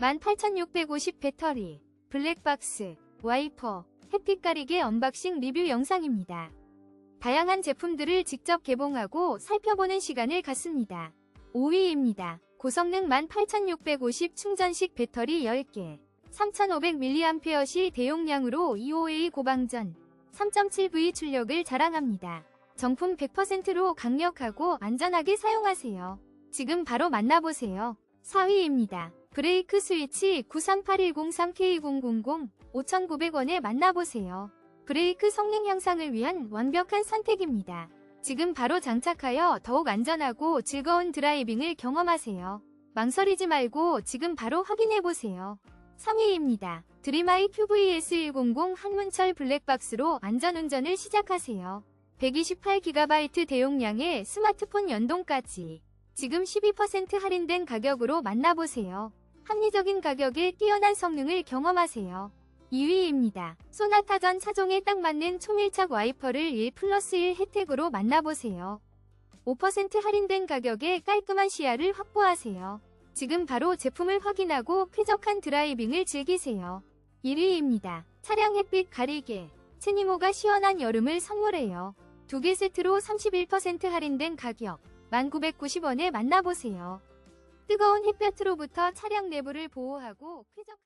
18,650 배터리, 블랙박스, 와이퍼, 햇빛 가리개 언박싱 리뷰 영상입니다. 다양한 제품들을 직접 개봉하고 살펴보는 시간을 갖습니다. 5위입니다. 고성능 18,650 충전식 배터리 10개, 3,500mAh 대용량으로 EOA 고방전, 3.7V 출력을 자랑합니다. 정품 100%로 강력하고 안전하게 사용하세요. 지금 바로 만나보세요. 4위입니다. 브레이크 스위치 938103K000 5,900원에 만나보세요. 브레이크 성능 향상을 위한 완벽한 선택입니다. 지금 바로 장착하여 더욱 안전하고 즐거운 드라이빙을 경험하세요. 망설이지 말고 지금 바로 확인해보세요. 3위입니다. 드림아이 QVS100 한문철 블랙박스로 안전운전을 시작하세요. 128GB 대용량의 스마트폰 연동까지 지금 12% 할인된 가격으로 만나보세요. 합리적인 가격에 뛰어난 성능을 경험하세요. 2위입니다. 소나타전 차종에 딱 맞는 초밀착 와이퍼를 1 플러스 1 혜택으로 만나보세요. 5% 할인된 가격에 깔끔한 시야를 확보하세요. 지금 바로 제품을 확인하고 쾌적한 드라이빙을 즐기세요. 1위입니다. 차량 햇빛 가리개. 체니모가 시원한 여름을 선물해요. 두 개 세트로 31% 할인된 가격 1990원에 만나보세요. 뜨거운 햇볕으로부터 차량 내부를 보호하고 쾌적한